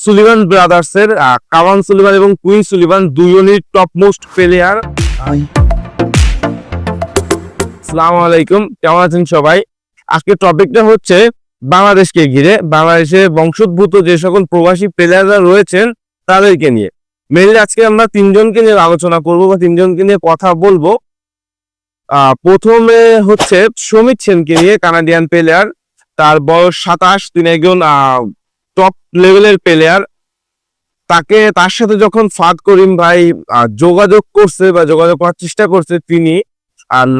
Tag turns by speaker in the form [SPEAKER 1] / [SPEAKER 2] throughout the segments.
[SPEAKER 1] Sullivan ব্রাদার্সের Cowan Sullivan এবং Quinn Sullivan দুজনই টপ মোস্ট প্লেয়ার আসসালামু আলাইকুম কেমন আছেন সবাই? আজকে টপিকটা হচ্ছে বাংলাদেশকে ঘিরে বাংলাদেশে বংশোদ্ভূত যে সকল প্রবাসী প্লেয়াররা রয়েছেন তাদেরকে নিয়ে। মেনলি আজকে আমরা তিনজনকে নিয়ে আলোচনা করব বা তিনজনকে নিয়ে কথা বলব। আহ, প্রথমে হচ্ছে সমিত সেনকে নিয়ে কানাডিয়ান প্লেয়ার তার বয়স সাতাশ তিনি একজন টপ লেভেলের প্লেয়ার তাকে তার সাথে যখন ফাদ করিম ভাই যোগাযোগ করছে বা যোগাযোগ করার চেষ্টা করছে তিনি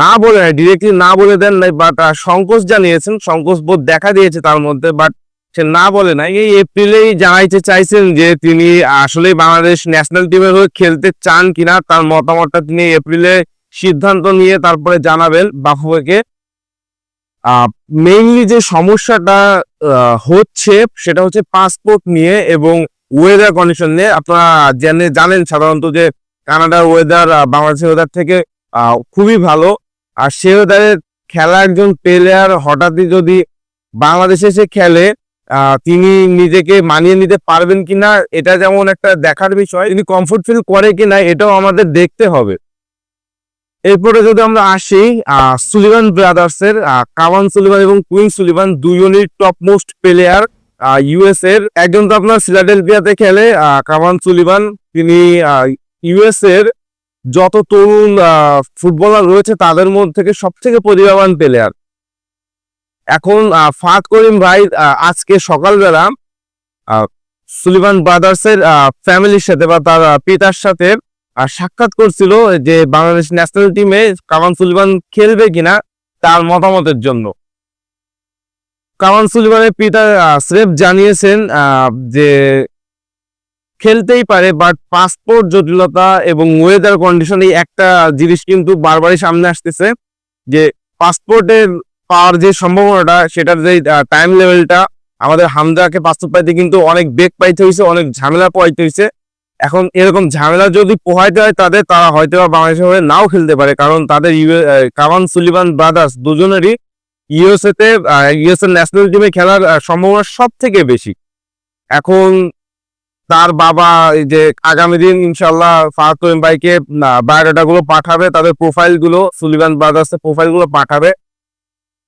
[SPEAKER 1] না বলে নাই ডিরেক্টলি না বলে দেন নাই বাট সংকোচ জানিয়েছেন, সংকোচ বোধ দেখা দিয়েছে তার মধ্যে বাট সে না বলে নাই। এই এপ্রিলেই জানাইতে চাইছেন যে তিনি আসলে বাংলাদেশ ন্যাশনাল টিমের হয়ে খেলতে চান কিনা, তার মতামতটা তিনি এপ্রিলে সিদ্ধান্ত নিয়ে তারপরে জানাবেন বাফুয়াকে মেইনলি যে সমস্যাটা হচ্ছে সেটা হচ্ছে পাসপোর্ট নিয়ে এবং ওয়েদার কন্ডিশন নিয়ে। আপনারা জেনে, জানেন সাধারণত যে কানাডার ওয়েদার বাংলাদেশের ওয়েদার থেকে খুবই ভালো। আর সে ওয়েদারে খেলা একজন প্লেয়ার হঠাৎই যদি বাংলাদেশে এসে খেলে তিনি নিজেকে মানিয়ে নিতে পারবেন কিনা, এটা যেমন একটা দেখার বিষয়, তিনি কমফোর্ট ফিল করে কিনা, এটাও আমাদের দেখতে হবে। এরপরে যদি আমরা আসি সুলিভান ব্রাদার্সের আহ, কাওয়ান সুলিভান এবং কুইন সুলিভান দুজনই টপ মোস্ট প্লেয়ার ইউএস এর। একজন তো আপনার সিলাডেলফিয়াতে খেলে কাওয়ান সুলিভান তিনি ইউএস এর যত তরুণ ফুটবলার রয়েছে তাদের মধ্যে থেকে সব থেকে প্রতিভাবান প্লেয়ার এখন ফাদ করিম ভাই আজকে সকালবেলা সুলিভান ব্রাদার্সের ফ্যামিলির সাথে বা তার পিতার সাথে আহ, সাক্ষাৎ করছিল যে বাংলাদেশ ন্যাশনাল টিমে কামান সুলিভান খেলবে কিনা তার মতামতের জন্য। কামান সুলিভানের পিতা স্রেফ জানিয়েছেন যে খেলতেই পারে বাট পাসপোর্ট জটিলতা এবং ওয়েদার কন্ডিশন এই একটা জিনিস কিন্তু বারবারই সামনে আসতেছে যে পাসপোর্টের পাওয়ার যে সম্ভাবনাটা সেটার যে টাইম লেভেলটা আমাদের হামদাকে পাসপোর্ট পাইতে কিন্তু অনেক বেগ পাইতে হয়েছে অনেক ঝামেলা পাইতে হয়েছে এখন এরকম ঝামেলা যদি পোহাইতে হয় তাদের, তারা হয়তো বা বাংলাদেশের হয়ে নাও খেলতে পারে। কারণ তাদের কামান সুলিভান ব্রাদার্স দুজনেরই ইউএসএ তে ইউএসএ ন্যাশনাল টিমে খেলার সম্ভাবনা সব থেকে বেশি। এখন তার বাবা যে আগামী দিন ইনশাল্লাহ ফাহাদ ভাইকে বায়োডাটা গুলো পাঠাবে, তাদের প্রোফাইলগুলো সুলিভান ব্রাদার্স প্রোফাইলগুলো পাঠাবে।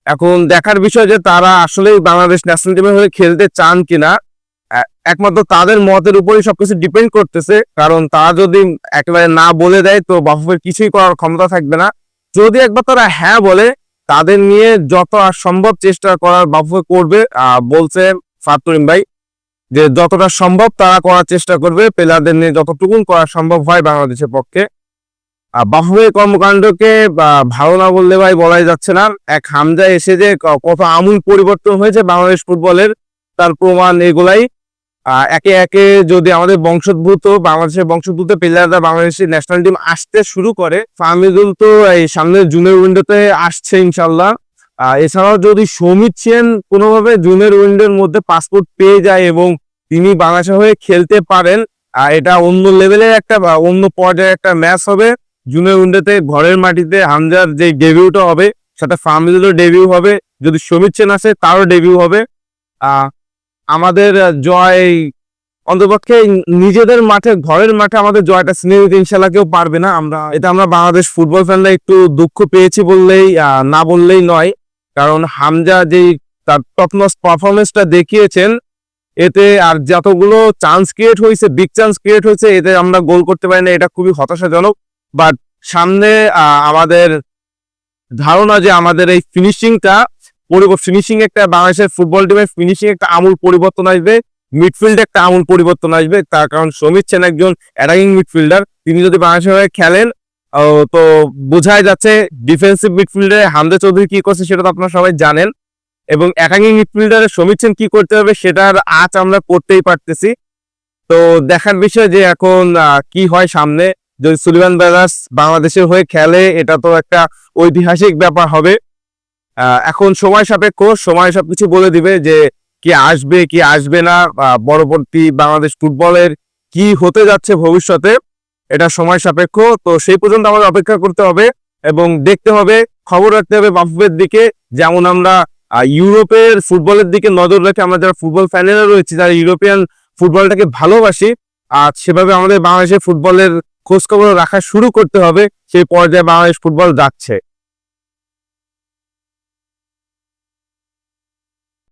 [SPEAKER 1] এখন দেখার বিষয় যে তারা আসলেই বাংলাদেশ ন্যাশনাল টিমের হয়ে খেলতে চান কিনা একমাত্র তাদের মতের উপরই সবকিছু ডিপেন্ড করতেছে। কারণ তারা যদি একেবারে না বলে দেয়, তো বাফুফের কিছুই করার ক্ষমতা থাকবে না। যদি একবার তারা হ্যাঁ বলে, তাদের নিয়ে যত আর সম্ভব চেষ্টা করার বাফুফে করবে বলছে ফাতুরিম ভাই, যে যতটা সম্ভব তারা করার চেষ্টা করবে, প্লেয়ারদের নিয়ে যতটুকুন করা সম্ভব হয় বাংলাদেশের পক্ষে। বাফুফের কর্মকাণ্ডকে ভালো না বললে ভাই বলাই যাচ্ছে না। এক হামজা এসে যে কত আমূল পরিবর্তন হয়েছে বাংলাদেশ ফুটবলের, তার প্রমাণ এগুলাই। একে একে যদি আমাদের বংশোদ্ভূত, বাংলাদেশের বংশোদ্ভূত প্লেয়াররা বাংলাদেশের ন্যাশনাল টিম আসতে শুরু করে ফাহমিদুল তো এই সামনের জুনের উইন্ডোতে আসছে ইনশাল্লাহ এছাড়াও যদি সমিত সেন কোনোভাবে জুনের উইন্ডোর মধ্যে পাসপোর্ট পেয়ে যায় এবং তিনি বাংলাদেশের হয়ে খেলতে পারেন এটা অন্য লেভেলের একটা অন্য পর্যায়ে একটা ম্যাচ হবে। জুনের উইন্ডোতে ঘরের মাটিতে হামজার যে ডেবিউটা হবে, সেটা ফাহমিদুলের ডেবিউ হবে। যদি সমিত সেন আসে, তারও ডেবিউ হবে। আমাদের জয় অন্তপক্ষে নিজেদের মাঠে, ঘরের মাঠে আমাদের জয়টা ছিনে নিতে ইনশাল্লাহ কেউ পারবে না। আমরা, এটা আমরা বাংলাদেশ ফুটবল ফ্যানরা একটু দুঃখ পেয়েছি বললেই না বললেই নয়। কারণ হামজা যেই তার টপনস পারফরমেন্সটা দেখিয়েছেন, এতে আর যতগুলো চান্স ক্রিয়েট হয়েছে বিগ চান্স ক্রিয়েট হয়েছে, এতে আমরা গোল করতে পারি না, এটা খুবই হতাশাজনক। বাট সামনে আমাদের ধারণা যে আমাদের এই ফিনিশিংটা ফিনিশিং একটা বাংলাদেশের ফুটবল টিমের ফিনিশিং একটা আমূল পরিবর্তন আসবে মিডফিল্ডে একটা আমূল পরিবর্তন আসবে, তার কারণ সমিত সেন একজন অ্যাটাকিং মিডফিল্ডার তিনি যদি বাংলাদেশের হয়ে খেলেন তো বোঝাই যাচ্ছে ডিফেন্সিভ মিডফিল্ডে হামদে চৌধুরী কি করছে সেটা তো আপনারা সবাই জানেন, এবং একাঙ্গি মিডফিল্ডারে সমিত সেন কি করতে হবে সেটার আজ আমরা করতেই পারতেছি। তো দেখার বিষয় যে এখন কি হয় সামনে, যদি সুলিভান ব্রাদার্স বাংলাদেশের হয়ে খেলে, এটা তো একটা ঐতিহাসিক ব্যাপার হবে। এখন সময় সাপেক্ষ, সময় সবকিছু বলে দিবে যে কি আসবে কি আসবে না পরবর্তী বাংলাদেশ ফুটবলের কি হতে যাচ্ছে ভবিষ্যতে, এটা সময় সাপেক্ষ। তো সেই পর্যন্ত আমাদের অপেক্ষা করতে হবে এবং দেখতে হবে, খবর রাখতে হবে বাফুফের দিকে। যেমন আমরা ইউরোপের ফুটবলের দিকে নজর রেখে আমরা যারা ফুটবল ফ্যানেরা রয়েছে, যারা ইউরোপিয়ান ফুটবলটাকে ভালোবাসি আর সেভাবে আমাদের বাংলাদেশের ফুটবলের খোঁজ খবর রাখা শুরু করতে হবে। সেই পর্যায়ে বাংলাদেশ ফুটবল যাচ্ছে।